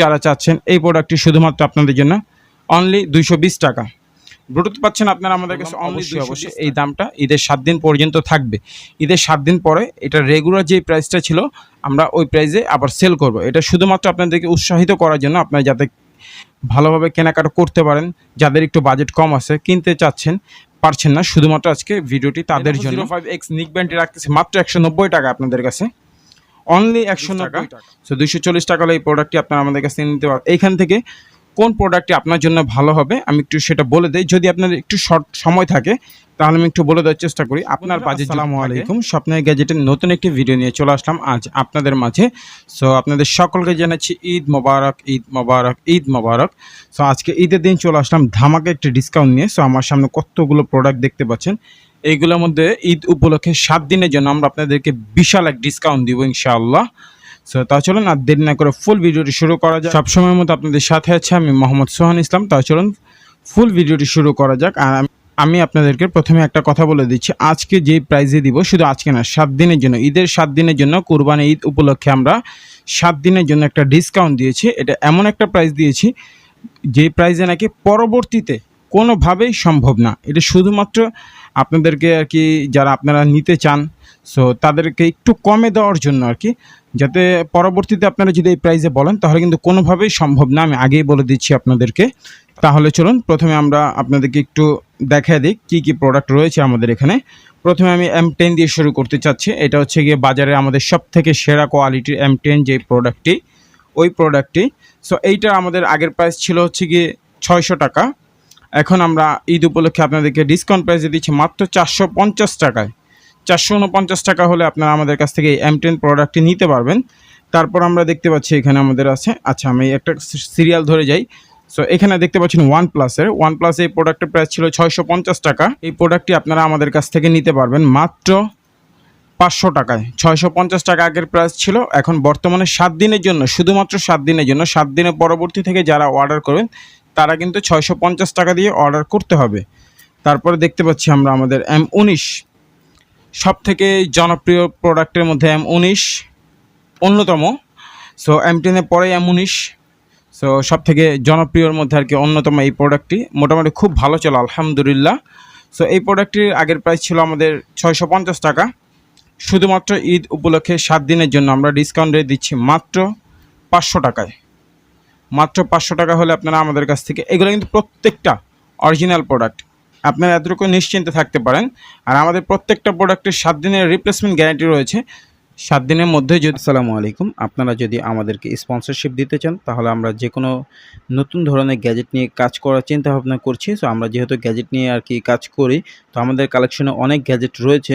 যারা চাচ্ছেন এই প্রোডাক্টটি শুধুমাত্র আপনাদের জন্য অনলি দুইশো বিশ টাকা। ব্লুটুথ পাচ্ছেন আপনারা আমাদের কাছে অবশ্যই, অবশ্যই এই দামটা। ঈদের সাত দিন পর্যন্ত থাকবে। ঈদের সাত দিন পরে এটা রেগুলার যে প্রাইসটা ছিল আমরা ওই প্রাইসে আবার সেল করব। এটা শুধুমাত্র আপনাদেরকে উৎসাহিত করার জন্য আপনারা যাতে ভালোভাবে কেনাকাটা করতে পারেন যাদের একটু বাজেট কম আছে কিনতে চাচ্ছেন পারছেন না শুধুমাত্র আজকে ভিডিওটি তাদের জন্য। ফাইভ এক্স নিক ব্যান্ডটি রাখতেছে মাত্র একশো নব্বই টাকা আপনাদের কাছে। অনলি একশো টাকা। সো দুইশো চল্লিশ টাকা হলে এই প্রোডাক্টটি আপনারা আমাদের কাছে নিতে পারেন এইখান থেকে কোন প্রোডাক্টটি আপনার জন্য ভালো হবে আমি একটু সেটা বলে দিই। যদি আপনার একটু শর্ট সময় থাকে তাহলে আমি একটু বলে দেওয়ার চেষ্টা করি। আপনার আসসালামু আসসালামু আলাইকুম। স্বপ্নের গ্যাজেটের নতুন একটি ভিডিও নিয়ে চলে আসলাম আজ আপনাদের মাঝে। সো আপনাদের সকলকে জানাচ্ছি ঈদ মোবারক ঈদ মোবারক ঈদ মোবারক। সো আজকে ঈদের দিন চলে আসলাম ধামাকে একটি ডিসকাউন্ট নিয়ে। সো আমার সামনে কতগুলো প্রোডাক্ট দেখতে পাচ্ছেন। এইগুলোর মধ্যে ঈদ উপলক্ষে সাত দিনের জন্য আমরা আপনাদেরকে বিশাল এক ডিসকাউন্ট দিব ইনশাআল্লাহ। সো তা চলুন আর দেরি না করে ফুল ভিডিওটি শুরু করা যাক। সবসময়ের মতো আপনাদের সাথে আছে আমি মোহাম্মদ সোহান ইসলাম। তা চলুন ফুল ভিডিওটি শুরু করা যাক। আর আমি- আপনাদেরকে প্রথমে একটা কথা বলে দিচ্ছি। আজকে যে প্রাইজে দিব শুধু আজকে না, সাত দিনের জন্য, ঈদের সাত দিনের জন্য কোরবানি ঈদ উপলক্ষে আমরা সাত দিনের জন্য একটা ডিসকাউন্ট দিয়েছি। এটা এমন একটা প্রাইস দিয়েছি, যে প্রাইজে নাকি পরবর্তীতে কোনোভাবেই সম্ভব না। এটা শুধুমাত্র আপনাদেরকে আর কি যারা আপনারা নিতে চান সো তাদেরকে একটু কমে দেওয়ার জন্য আর কি, যাতে পরবর্তীতে আপনারা যদি এই প্রাইসে বলেন, তাহলে কিন্তু কোনোভাবেই সম্ভব না। আমি আগেই বলে দিচ্ছি আপনাদেরকে। তাহলে চলুন, প্রথমে আমরা আপনাদেরকে একটু দেখায় দিই কী কী প্রোডাক্ট রয়েছে আমাদের এখানে। প্রথমে আমি এম টেন দিয়ে শুরু করতে চাচ্ছি। এটা হচ্ছে গিয়ে বাজারে আমাদের সব থেকে সেরা কোয়ালিটির এম টেন যে প্রোডাক্টটি ওই প্রোডাক্টটি সো এইটা আমাদের আগের প্রাইস ছিল হচ্ছে গিয়ে ছয়শো টাকা। এখন আমরা ঈদ উপলক্ষে আপনাদেরকে ডিসকাউন্ট প্রাইসে দিচ্ছি মাত্র চারশো পঞ্চাশ টাকায়। চারশো উনপঞ্চাশ টাকা হলে আপনারা আমাদের কাছ থেকে এই এম টেন প্রোডাক্টটি নিতে পারবেন। তারপর আমরা দেখতে পাচ্ছি এখানে আমাদের আছে আচ্ছা আমি একটা সিরিয়াল ধরে যাই। সো এখানে দেখতে পাচ্ছেন ওয়ান প্লাসের ওয়ান প্লাস এই প্রোডাক্টের প্রাইস ছিল ছয়শো পঞ্চাশ টাকা। এই প্রোডাক্টটি আপনারা আমাদের কাছ থেকে নিতে পারবেন মাত্র পাঁচশো টাকায়। ছয়শো পঞ্চাশ টাকা আগের প্রাইস ছিল, এখন বর্তমানে সাত দিনের জন্য, শুধুমাত্র সাত দিনের জন্য, সাত দিনের পরবর্তী থেকে যারা অর্ডার করবেন তারা কিন্তু ছয়শো পঞ্চাশ টাকা দিয়ে অর্ডার করতে হবে। তারপরে দেখতে পাচ্ছি আমরা আমাদের এম উনিশ। সব থেকে জনপ্রিয় প্রোডাক্টের মধ্যে এম উনিশ, অন্যতম। সো এম টেনের পরে এম উনিশ। সো সব থেকে জনপ্রিয়র মধ্যে আর কি অন্যতম এই প্রোডাক্টটি মোটামুটি খুব ভালো চলে, আলহামদুলিল্লাহ। সো এই প্রোডাক্টটির আগের প্রাইস ছিল আমাদের ছয়শো পঞ্চাশ টাকা। শুধুমাত্র ঈদ উপলক্ষে সাত দিনের জন্য আমরা ডিসকাউন্ট রেট দিচ্ছি মাত্র পাঁচশো টাকায়। মাত্র পাঁচশো টাকা হলে আপনারা আমাদের কাছ থেকে, এগুলো কিন্তু প্রত্যেকটা অরিজিনাল প্রোডাক্ট আপনারা এতটুকু নিশ্চিন্তে থাকতে পারেন। আর আমাদের প্রত্যেকটা প্রোডাক্টের সাত দিনের রিপ্লেসমেন্ট গ্যারান্টি রয়েছে। সাত দিনের মধ্যে যদি আসসালামু আলাইকুম। আপনারা যদি আমাদেরকে স্পন্সরশিপ দিতে চান, তাহলে আমরা যে কোনো নতুন ধরনের গ্যাজেট নিয়ে কাজ করার চিন্তা ভাবনা করছি। সো আমরা যেহেতু গ্যাজেট নিয়ে আর কি কাজ করি, তো আমাদের কালেকশনে অনেক গ্যাজেট রয়েছে।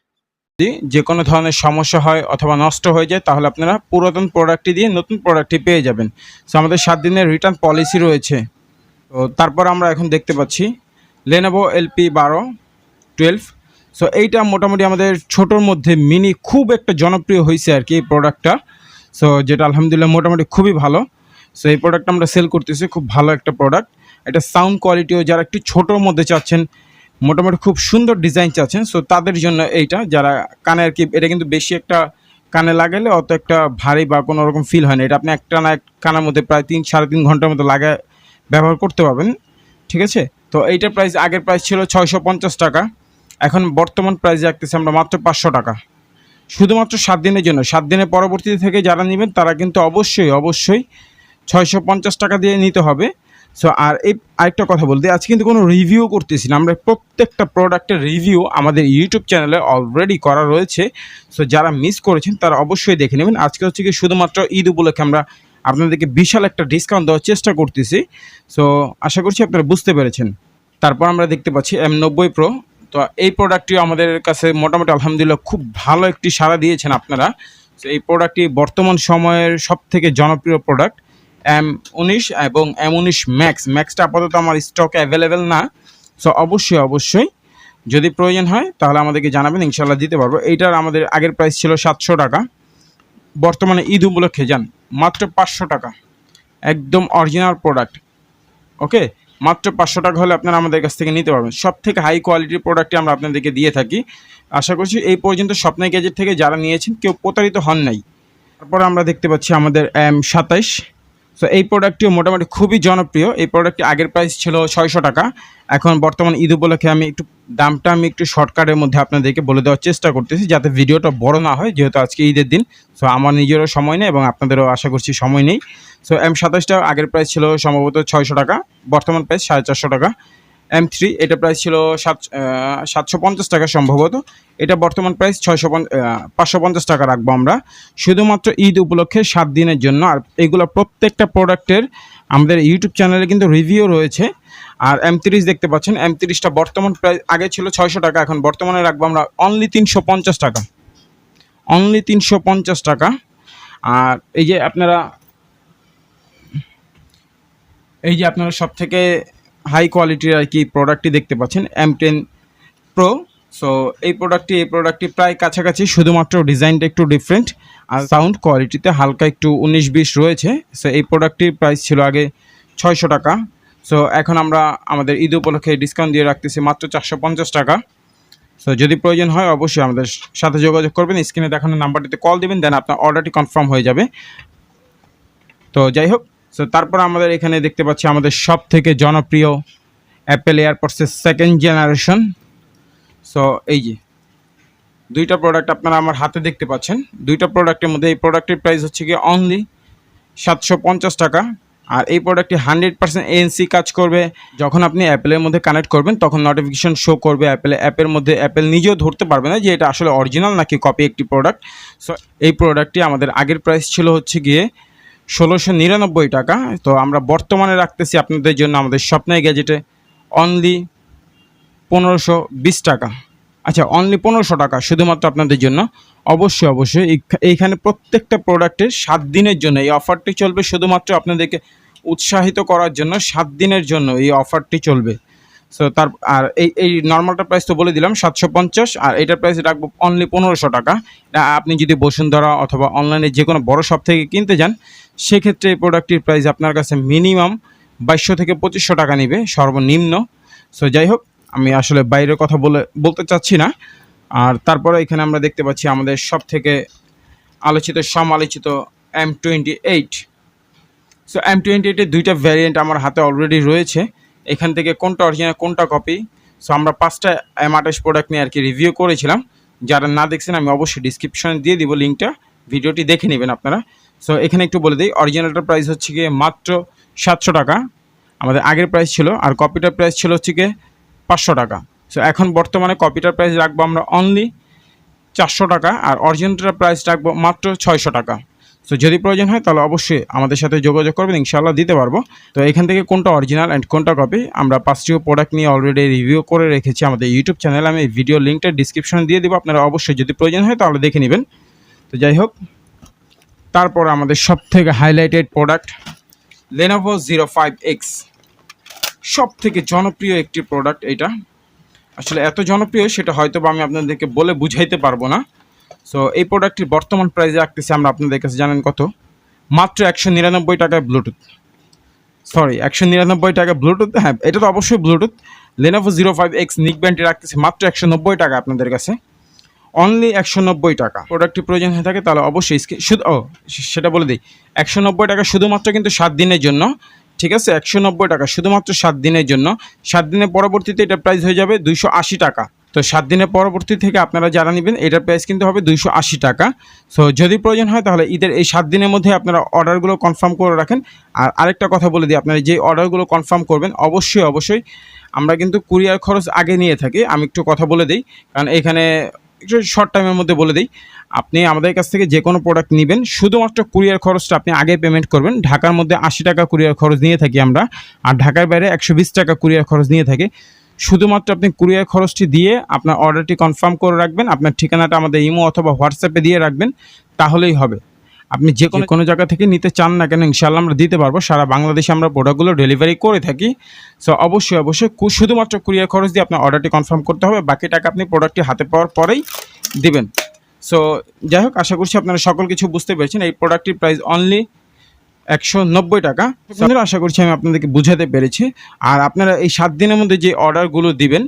যদি যে কোনো ধরনের সমস্যা হয় অথবা নষ্ট হয়ে যায়, তাহলে আপনারা পুরাতন প্রোডাক্টটি দিয়ে নতুন প্রোডাক্টটি পেয়ে যাবেন। সো আমাদের সাত দিনের রিটার্ন পলিসি রয়েছে। তো, তারপর আমরা এখন দেখতে পাচ্ছি লেনোভো এলপি বারো টুয়েলভ সো এইটা মোটামুটি আমাদের ছোটোর মধ্যে মিনি খুব একটা জনপ্রিয় হয়েছে আর কি এই প্রোডাক্টটা সো যেটা আলহামদুলিল্লাহ মোটামুটি খুবই ভালো। সো এই প্রোডাক্টটা আমরা সেল করতেছি, খুব ভালো একটা প্রোডাক্ট এটা সাউন্ড কোয়ালিটিও যারা একটু ছোটোর মধ্যে চাচ্ছেন মোটামুটি খুব সুন্দর ডিজাইন চাচ্ছেন। সো তাদের জন্য এইটা, যারা কানে আর কি, এটা কিন্তু বেশি একটা কানে লাগালে অত একটা ভারী বা কোনো রকম ফিল হয় না। এটা আপনি একটা না এক কানের মধ্যে প্রায় তিন, সাড়ে তিন ঘণ্টার মতো লাগা, ব্যবহার করতে পারবেন। ঠিক আছে? তো এইটার প্রাইস আগের প্রাইস ছিল ছয়শো পঞ্চাশ টাকা। এখন বর্তমান প্রাইস রাখতেছি আমরা মাত্র পাঁচশো টাকা। শুধুমাত্র সাত দিনের জন্য। সাত দিনের পরবর্তী থেকে যারা নেবেন, তারা কিন্তু অবশ্যই অবশ্যই ছয়শো পঞ্চাশ টাকা দিয়ে নিতে হবে। সো আর এই আরেকটা কথা বলতে, আজকে কিন্তু কোনো রিভিউ করতেছি না। আমরা প্রত্যেকটা প্রোডাক্টের রিভিউ আমাদের ইউটিউব চ্যানেলে অলরেডি করা রয়েছে। সো যারা মিস করেছেন, তারা অবশ্যই দেখে নেবেন। আজকে হচ্ছে কি শুধুমাত্র ঈদ উপলক্ষে আমরা আপনাদেরকে বিশাল একটা ডিসকাউন্ট দেওয়ার চেষ্টা করতেছি। সো আশা করছি আপনারা বুঝতে পেরেছেন। তারপর আমরা দেখতে পাচ্ছি এম নব্বই প্রো তো, এই প্রোডাক্টটিও আমাদের কাছে মোটামুটি আলহামদুলিল্লাহ খুব ভালো একটি সাড়া দিয়েছেন আপনারা। তো এই প্রোডাক্টটি বর্তমান সময়ের সব থেকে জনপ্রিয় প্রোডাক্ট এম উনিশ এবং এম উনিশ ম্যাক্স ম্যাক্সটা আপাতত আমার স্টকে অ্যাভেলেবেল না। সো অবশ্যই অবশ্যই যদি প্রয়োজন হয়, তাহলে আমাদেরকে জানাবেন ইনশাল্লাহ দিতে পারব। এইটার আমাদের আগের প্রাইস ছিল সাতশো টাকা। বর্তমানে ঈদ উপলক্ষে যান মাত্র পাঁচশো টাকা। একদম অরিজিনাল প্রোডাক্ট ওকে? মাত্র পাঁচশো টাকা হলে আপনারা আমাদের কাছ থেকে নিতে পারবেন। সব থেকে হাই কোয়ালিটির প্রোডাক্টই আমরা আপনাদেরকে দিয়ে থাকি। আশা করছি এই পর্যন্ত স্বপ্নের গ্যাজেট থেকে যারা নিয়েছেন, কেউ প্রতারিত হন নাই। তারপরে আমরা দেখতে পাচ্ছি আমাদের এম সাতাইশ। তো এই প্রোডাক্টটিও মোটামুটি খুবই জনপ্রিয়। এই প্রোডাক্টটি আগের প্রাইস ছিল ছয়শো টাকা। এখন বর্তমান ঈদ উপলক্ষে আমি একটু দামটা আমি একটু শর্টকাটের মধ্যে আপনাদেরকে বলে দেওয়ার চেষ্টা করতেছি যাতে ভিডিওটা বড় না হয়, যেহেতু আজকে ঈদের দিন। সো আমার নিজেরও সময় নেই এবং আপনাদেরও আশা করছি সময় নেই। সো এম সাতাশটা আগের প্রাইস ছিল সম্ভবত ছয়শো টাকা, বর্তমান প্রাইস সাড়ে চারশো টাকা। এম থ্রি এটা প্রাইস ছিল সাত সাতশো পঞ্চাশ টাকা সম্ভবত। এটা বর্তমান প্রাইস ছয়শো পাঁচশো পঞ্চাশ টাকা রাখব আমরা। শুধুমাত্র ঈদ উপলক্ষে সাত দিনের জন্য। আর এগুলো প্রত্যেকটা প্রোডাক্টের আমাদের ইউটিউব চ্যানেলে কিন্তু রিভিউ রয়েছে। আর এম তিরিশ দেখতে পাচ্ছেন। এম তিরিশটা বর্তমান প্রাইস আগে ছিল ছয়শো টাকা, এখন বর্তমানে রাখব আমরা অনলি তিনশো পঞ্চাশ টাকা। অনলি তিনশো পঞ্চাশ টাকা। আর এই যে আপনারা, এই যে আপনারা সব থেকে হাই কোয়ালিটির আর কি প্রোডাক্টটি দেখতে পাচ্ছেন এম টেন প্রো সো এই প্রোডাক্টটি এই প্রোডাক্টটি প্রায় কাছাকাছি, শুধুমাত্র ডিজাইনটা একটু ডিফারেন্ট আর সাউন্ড কোয়ালিটিতে হালকা একটু উনিশ বিশ রয়েছে। সো এই প্রোডাক্টটির প্রাইস ছিল আগে ছয়শো টাকা। সো এখন আমরা আমাদের ঈদ উপলক্ষে ডিসকাউন্ট দিয়ে রাখতেছি মাত্র চারশো পঞ্চাশ টাকা। সো যদি প্রয়োজন হয় অবশ্যই আমাদের সাথে যোগাযোগ করবেন, স্ক্রিনে দেখানো নাম্বারটিতে কল দিবেন দেন আপনার অর্ডারটি কনফার্ম হয়ে যাবে। তো যাই হোক সো তারপর আমাদের এখানে দেখতে পাচ্ছি আমাদের সব থেকে জনপ্রিয় অ্যাপেল এয়ারপডসের সেকেন্ড জেনারেশন সো এই যে, দুইটা প্রোডাক্ট আপনারা আমার হাতে দেখতে পাচ্ছেন। দুইটা প্রোডাক্টের মধ্যে এই প্রোডাক্টের প্রাইস হচ্ছে কি অনলি সাতশো পঞ্চাশ টাকা। আর এই প্রোডাক্টটি হান্ড্রেড পার্সেন্ট এএনসি কাজ করবে। যখন আপনি অ্যাপেলের মধ্যে কানেক্ট করবেন, তখন নোটিফিকেশন শো করবে অ্যাপেলে অ্যাপের মধ্যে। অ্যাপেল নিজেও ধরতে পারবে না যে এটা আসলে অরিজিনাল নাকি কপি একটি প্রোডাক্ট সো এই প্রোডাক্টটি আমাদের আগের প্রাইস ছিল হচ্ছে গিয়ে ষোলোশো নিরানব্বই টাকা। তো আমরা বর্তমানে রাখতেছি আপনাদের জন্য আমাদের স্বপ্নের গ্যাজেটে অনলি পনেরোশো বিশ টাকা। আচ্ছা অনলি পনেরোশো টাকা শুধুমাত্র আপনাদের জন্য। অবশ্যই অবশ্যই এইখানে প্রত্যেকটা প্রোডাক্টের সাত দিনের জন্য এই অফারটি চলবে। শুধুমাত্র আপনাদেরকে উৎসাহিত করার জন্য সাত দিনের জন্য এই অফারটি চলবে। সো তার, আর এই এই নর্মালটা প্রাইস তো বলে দিলাম, সাতশো পঞ্চাশ, আর এটার প্রাইস রাখব অনলি পনেরোশো টাকা। আপনি যদি বসুন্ধরা অথবা অনলাইনে যে কোনো বড় শপ থেকে কিনতে যান, সেক্ষেত্রে এই প্রোডাক্টটির প্রাইস আপনার কাছে মিনিমাম বাইশশো থেকে পঁচিশশো টাকা নেবে, সর্বনিম্ন। সো যাই হোক, আমি আসলে বাইরের কথা বলে, বলতে চাচ্ছি না। আর তারপরে এখানে আমরা দেখতে পাচ্ছি আমাদের সব থেকে আলোচিত, সমালোচিত M twenty eight so M twenty এইটের দুইটা ভ্যারিয়েন্ট আমার হাতে অলরেডি রয়েছে। এখান থেকে কোনটা অরিজিনাল কোনটা কপি সো আমরা পাঁচটা এম আঠাশ প্রোডাক্ট নিয়ে আর কি রিভিউ করেছিলাম। যারা না দেখছেন, আমি অবশ্যই ডিসক্রিপশনে দিয়ে দিব লিঙ্কটা ভিডিওটি দেখে নেবেন আপনারা। সো এখানে একটু বলে দিই অরিজিনালটার প্রাইস হচ্ছে গিয়ে মাত্র সাতশো টাকা। আমাদের আগের প্রাইস ছিল, আর কপিটার প্রাইস ছিল হচ্ছে গিয়ে পাঁচশো টাকা। সো এখন বর্তমানে কপিটার প্রাইস রাখব আমরা অনলি চারশো টাকা, আর অরিজিনালটার প্রাইস রাখব মাত্র ছয়শো টাকা। সো যদি প্রয়োজন হয়, তাহলে অবশ্যই আমাদের সাথে যোগাযোগ করবেন, ইনশাআল্লাহ দিতে পারব। তো এখান থেকে কোনটা অরিজিনাল অ্যান্ড কোনটা কপি আমরা পাঁচটিও প্রোডাক্ট নিয়ে অলরেডি রিভিউ করে রেখেছি আমাদের ইউটিউব চ্যানেলে আমি ভিডিও লিঙ্কটা ডিসক্রিপশনে দিয়ে দেবো, আপনারা অবশ্যই যদি প্রয়োজন হয়, তাহলে দেখে নেবেন। তো যাই হোক, তারপর আমাদের সব থেকে highlighted product Lenovo zero five X সব থেকে জনপ্রিয় একটি প্রোডাক্ট এটা। আসলে এত জনপ্রিয়, সেটা হয়তো বা আমি আপনাদেরকে বলে বুঝাইতে পারব না। সো এই প্রোডাক্টটির বর্তমান প্রাইসে রাখতেছি আমরা, আপনাদের কাছে জানেন কত? মাত্র একশো নিরানব্বই টাকায় ব্লুটুথ সরি একশো নিরানব্বই টাকা ব্লুটুথ হ্যাঁ এটা তো অবশ্যই Bluetooth Lenovo zero five X neck ব্যান্ডটি রাখতেছি মাত্র একশো নব্বই টাকা আপনাদের কাছে। অনলি একশো নব্বই টাকা। প্রোডাক্টটি প্রয়োজন হয়ে থাকে, তাহলে অবশ্যই শুধু, ও সেটা বলে দিই। একশো নব্বই টাকা শুধুমাত্র কিন্তু সাত দিনের জন্য, ঠিক আছে? একশো নব্বই টাকা শুধুমাত্র সাত দিনের জন্য। সাত দিনের পরবর্তীতে এটা প্রাইস হয়ে যাবে দুইশো আশি টাকা। তো সাত দিনের পরবর্তী থেকে আপনারা যারা নেবেন, এটার প্রাইস কিন্তু হবে দুইশো আশি টাকা। সো যদি প্রয়োজন হয় তাহলে ঈদের এই সাত দিনের মধ্যে আপনারা অর্ডারগুলো কনফার্ম করে রাখেন। আর আরেকটা কথা বলে দিই, আপনারা যে অর্ডারগুলো কনফার্ম করবেন, অবশ্যই অবশ্যই আমরা কিন্তু কুরিয়ার খরচ আগে নিয়ে থাকি। আমি একটু কথা বলে দিই, কারণ এখানে একটু শর্ট টাইমের মধ্যে বলে দিই। আপনি আমাদের কাছ থেকে যে কোনো প্রোডাক্ট নেবেন, শুধুমাত্র কুরিয়ার খরচটা আপনি আগে পেমেন্ট করবেন। ঢাকার মধ্যে আশি টাকা কুরিয়ার খরচ নিয়ে থাকি আমরা, আর ঢাকার বাইরে একশো বিশ টাকা কুরিয়ার খরচ নিয়ে থাকি। শুধুমাত্র আপনি কুরিয়ার খরচটি দিয়ে আপনার অর্ডারটি কনফার্ম করে রাখবেন আপনার ঠিকানাটা আমাদের ইমো অথবা হোয়াটসঅ্যাপে দিয়ে রাখবেন তাহলেই হবে। আপনি যে কোনো কোনো জায়গা থেকে নিতে চান না কেন ইনশাল্লাহ আমরা দিতে পারব। সারা বাংলাদেশে আমরা প্রোডাক্টগুলো ডেলিভারি করে থাকি। সো অবশ্যই অবশ্যই শুধুমাত্র কুরিয়ার খরচ দিয়ে আপনার অর্ডারটি কনফার্ম করতে হবে। বাকি টাকা আপনি প্রোডাক্টটি হাতে পাওয়ার পরেই দিবেন। সো যাই হোক আশা করছি আপনারা সকল কিছু বুঝতে পেরেছেন। এই প্রোডাক্টটির প্রাইস অনলি একশো নব্বই টাকা। বন্ধুরা, আশা করছি আমি আপনাদেরকে বুঝাতে পেরেছি। আর আপনারা এই সাত দিনের মধ্যে যে অর্ডারগুলো দিবেন,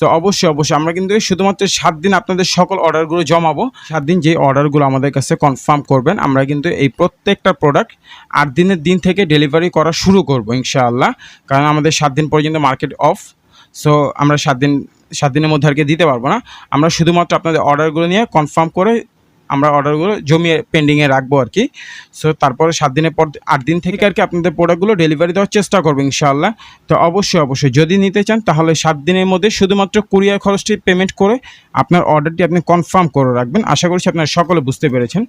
তো অবশ্যই অবশ্যই আমরা কিন্তু শুধুমাত্র সাত দিন আপনাদের সকল অর্ডারগুলো জমাবো। সাত দিন যে অর্ডারগুলো আমাদের কাছে কনফার্ম করবেন, আমরা কিন্তু এই প্রত্যেকটা প্রোডাক্ট আট দিনের দিন থেকে ডেলিভারি করা শুরু করব, ইনশাআল্লাহ। কারণ আমাদের সাত দিন পর্যন্ত মার্কেট অফ সো আমরা সাত দিন, সাত দিনের মধ্যে আর কি দিতে পারব না। আমরা শুধুমাত্র আপনাদের অর্ডারগুলো নিয়ে কনফার্ম করে আমরা অর্ডারগুলো জমিয়ে পেন্ডিংয়ে রাখব আর কি। সো তারপরে সাত দিনের পর আট দিন থেকে আর কি আপনাদের প্রোডাক্টগুলো ডেলিভারি দেওয়ার চেষ্টা করব ইনশাআল্লাহ। তো অবশ্যই অবশ্যই যদি নিতে চান, তাহলে সাত দিনের মধ্যে শুধুমাত্র কুরিয়ার খরচটি পেমেন্ট করে আপনার অর্ডারটি আপনি কনফার্ম করে রাখবেন। আশা করছি আপনারা সকলে বুঝতে পেরেছেন।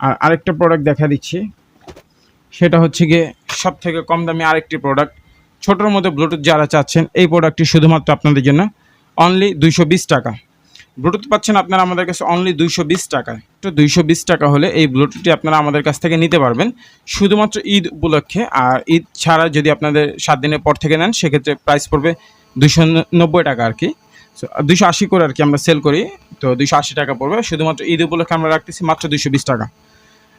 আর আরেকটা প্রোডাক্ট দেখা দিচ্ছি। সেটা হচ্ছে গিয়ে সব থেকে কম দামি আরেকটি প্রোডাক্ট ছোটোর মধ্যে ব্লুটুথ যারা চাচ্ছেন, এই প্রোডাক্টটি শুধুমাত্র আপনাদের জন্য। অনলি দুইশো বিশ টাকা। ব্লুটুথ পাচ্ছেন আপনারা আমাদের কাছে অনলি দুইশো বিশ টাকায়। তো দুইশো বিশ টাকা হলে এই ব্লুটুথটি আপনারা আমাদের কাছ থেকে নিতে পারবেন। শুধুমাত্র ঈদ উপলক্ষে, আর ঈদ ছাড়া যদি আপনাদের সাত দিনের পর থেকে নেন, সেক্ষেত্রে প্রাইস পড়বে দুইশো নব্বই টাকা আর কি। দুইশো আশি করে আর কি আমরা সেল করি। তো দুইশো আশি টাকা পড়বে। শুধুমাত্র ঈদ উপলক্ষে আমরা রাখতেছি মাত্র দুইশো বিশ টাকা।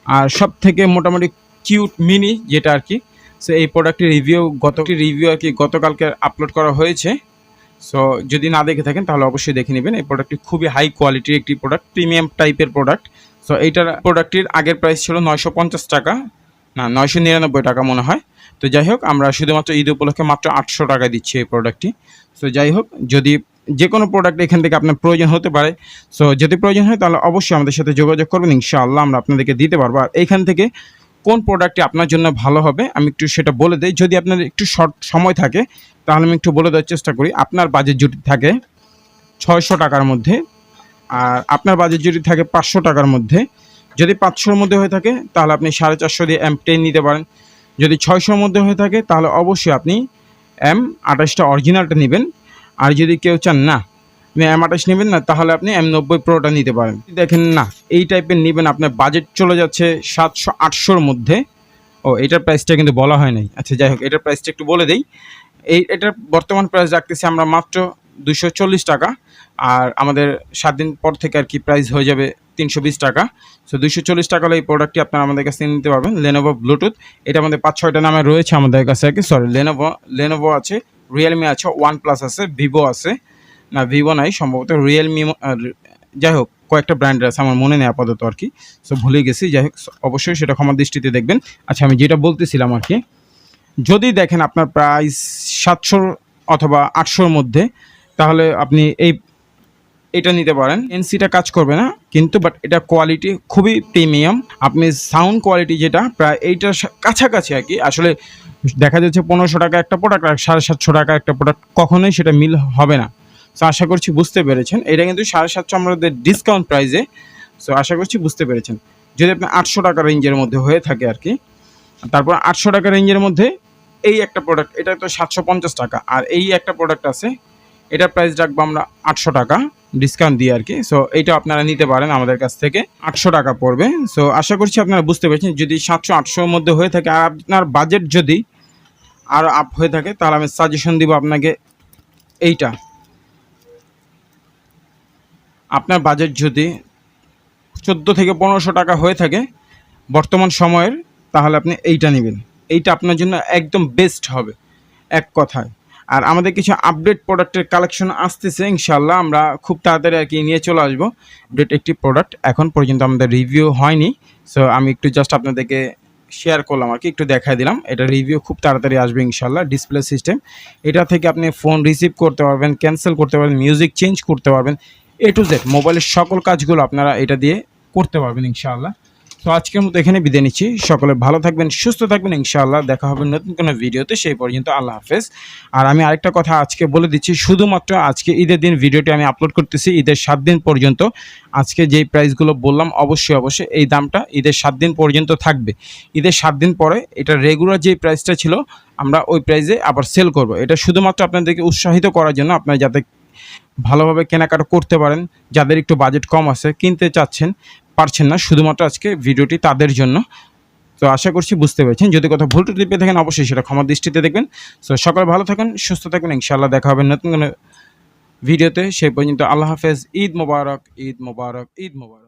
আর সব থেকে মোটামুটি কিউট মিনি যেটা আর কি সো এই প্রোডাক্টের রিভিউ গত রিভিউ আর কি গতকালকে আপলোড করা হয়েছে। সো যদি না দেখে থাকেন, তাহলে অবশ্যই দেখে নেবেন। এই প্রোডাক্টটি খুবই হাই কোয়ালিটির একটি প্রোডাক্ট প্রিমিয়াম টাইপের প্রোডাক্ট সো এইটার প্রোডাক্টটির আগের প্রাইস ছিল নয়শো পঞ্চাশ টাকা। না, নয়শো নিরানব্বই টাকা মনে হয়। তো যাই হোক, আমরা শুধুমাত্র ঈদ উপলক্ষে মাত্র আটশো টাকা দিচ্ছি এই প্রোডাক্টটি সো যাই হোক, যদি যে কোনো প্রোডাক্ট এখান থেকে আপনার প্রয়োজন হতে পারে সো যদি প্রয়োজন হয়, তাহলে অবশ্যই আমাদের সাথে যোগাযোগ করবেন। ইনশাআল্লাহ আমরা আপনাদেরকে দিতে পারব। আর এইখান থেকে কোন প্রোডাক্টটি আপনার জন্য ভালো হবে, আমি একটু সেটা বলে দিই। যদি আপনার একটু শর্ট সময় থাকে, তাহলে আমি একটু বলে দেওয়ার চেষ্টা করি। আপনার বাজেট যদি থাকে ছয়শো টাকার মধ্যে, আর আপনার বাজেট যদি থাকে পাঁচশো টাকার মধ্যে, যদি পাঁচশোর মধ্যে হয়ে থাকে, তাহলে আপনি সাড়ে চারশো দিয়ে এম টেন নিতে পারেন। যদি ছয়শোর মধ্যে হয়ে থাকে, তাহলে অবশ্যই আপনি এম আঠাশটা অরিজিনালটা নেবেন। আর যদি কেউ চান, না আপনি এম আঠাশ নেবেন না, তাহলে আপনি এম নব্বই প্রোটা নিতে পারেন। দেখেন না, এই টাইপের নেবেন, আপনার বাজেট চলে যাচ্ছে সাতশো আটশোর মধ্যে। ও, এটার প্রাইসটা কিন্তু বলা হয় নাই। আচ্ছা যাই হোক, এটার প্রাইসটা একটু বলে দিই। এই, এটার বর্তমান প্রাইস রাখতেছি আমরা মাত্র দুশো চল্লিশ টাকা, আর আমাদের সাত দিন পর থেকে আর কি প্রাইস হয়ে যাবে তিনশো বিশ টাকা। সো দুশো চল্লিশ টাকা হলে এই প্রোডাক্টটি আপনারা আমাদের কাছে নিতে পারবেন লেনোভো ব্লুটুথ এটা আমাদের পাঁচ, ছয়টা নামে রয়েছে আমাদের কাছে আর কি। সরি লেনোভো লেনোভো আছে রিয়েলমি আছে ওয়ান প্লাস আছে ভিভো আছে। না ভিভো নাই, সম্ভবত রিয়েলমি যাই হোক, কয়েকটা ব্র্যান্ডের আছে আমার মনে নেই আপাতত আর কি সো ভুলে গেছি, যাই হোক, অবশ্যই সেটা ক্ষমার দৃষ্টিতে দেখবেন। আচ্ছা আমি যেটা বলতেছিলাম আর কি, যদি দেখেন আপনার প্রাইস সাতশোর অথবা আটশোর মধ্যে, তাহলে আপনি এই, এটা নিতে পারেন। এনসিটা কাজ করবে না, কিন্তু বাট এটা কোয়ালিটি খুবই প্রিমিয়াম আপনি সাউন্ড কোয়ালিটি যেটা, প্রায় এইটার কাছাকাছি আর কি, আসলে দেখা যাচ্ছে পনেরোশো টাকা একটা প্রোডাক্ট আর সাড়ে সাতশো টাকা একটা প্রোডাক্ট কখনোই সেটা মিল হবে না। সো আশা করছি বুঝতে পেরেছেন। এটা কিন্তু সাড়ে সাতশো আমাদের ডিসকাউন্ট প্রাইসে সো আশা করছি বুঝতে পেরেছেন। যদি আপনি আটশো টাকা রেঞ্জের মধ্যে হয়ে থাকে আর কি, তারপর আটশো টাকা রেঞ্জের মধ্যে এই একটা প্রোডাক্ট এটা তো সাতশো পঞ্চাশ টাকা। আর এই একটা প্রোডাক্ট আছে এটার প্রাইস রাখব আমরা আটশো টাকা ডিসকাউন্ট দিয়ে আর কি। সো এইটা আপনারা নিতে পারেন আমাদের কাছ থেকে। আটশো টাকা পড়বে। সো আশা করছি আপনারা বুঝতে পেরেছেন। যদি সাতশো আটশোর মধ্যে হয়ে থাকে, আর আপনার বাজেট যদি আর আপ হয়ে থাকে, তাহলে আমি সাজেশন দিব আপনাকে এইটা। আপনার বাজেট যদি চোদ্দ থেকে পনেরোশো টাকা হয়ে থাকে, বর্তমান সময়ের, তাহলে আপনি এইটা নেবেন। এইটা আপনার জন্য একদম বেস্ট হবে, এক কথায়। আর আমাদের কিছু আপডেট প্রোডাক্টের কালেকশন আসতেছে ইনশাল্লাহ আমরা খুব তাড়াতাড়ি আর কি নিয়ে চলে আসব। আপডেট একটি প্রোডাক্ট এখন পর্যন্ত আমাদের রিভিউ হয়নি সো আমি একটু জাস্ট আপনাদেরকে শেয়ার করলাম আর কি, একটু দেখাই দিলাম। এটা রিভিউ খুব তাড়াতাড়ি আসবে ইনশাল্লাহ ডিসপ্লে সিস্টেম এটা থেকে আপনি ফোন রিসিভ করতে পারবেন ক্যান্সেল করতে পারবেন মিউজিক চেঞ্জ করতে পারবেন। এ টু জেড মোবাইলের সকল কাজগুলো আপনারা এটা দিয়ে করতে পারবেন ইনশাআল্লাহ। তো আজকের মতো এখানে বিদায় নিচ্ছি। সকলে ভালো থাকবেন, সুস্থ থাকবেন, ইনশাআল্লাহ। দেখা হবে নতুন কোনো ভিডিওতে, সেই পর্যন্ত আল্লাহ হাফেজ। আর আমি আরেকটা কথা আজকে বলে দিচ্ছি, শুধুমাত্র আজকে ঈদের দিন ভিডিওটি আমি আপলোড করতেছি, ঈদের সাত দিন পর্যন্ত। আজকে যেই প্রাইসগুলো বললাম, অবশ্যই অবশ্যই এই দামটা ঈদের সাত দিন পর্যন্ত থাকবে। ঈদের সাত দিন পরে এটা রেগুলার যেই প্রাইসটা ছিল, আমরা ওই প্রাইসে আবার সেল করব। এটা শুধুমাত্র আপনাদেরকে উৎসাহিত করার জন্য, আপনারা যাতে ভালোভাবে কেনাকাটা করতে পারেন, যাদের একটু বাজেট কম আছে, কিনতে চাচ্ছেন, পারছেন না, শুধুমাত্র আজকে ভিডিওটি তাদের জন্য। তো আশা করছি বুঝতে পেরেছেন। যদি কথা ভুল টুটি পেয়ে থাকেন, অবশ্যই সেটা ক্ষমা দৃষ্টিতে দেখবেন। সো সকাল ভালো থাকেন, সুস্থ থাকবেন ইনশাআল্লাহ দেখা হবে নতুন কোনো ভিডিওতে। সেই পর্যন্ত আল্লাহ হাফেজ। ঈদ মোবারক ঈদ মোবারক ঈদ মোবারক।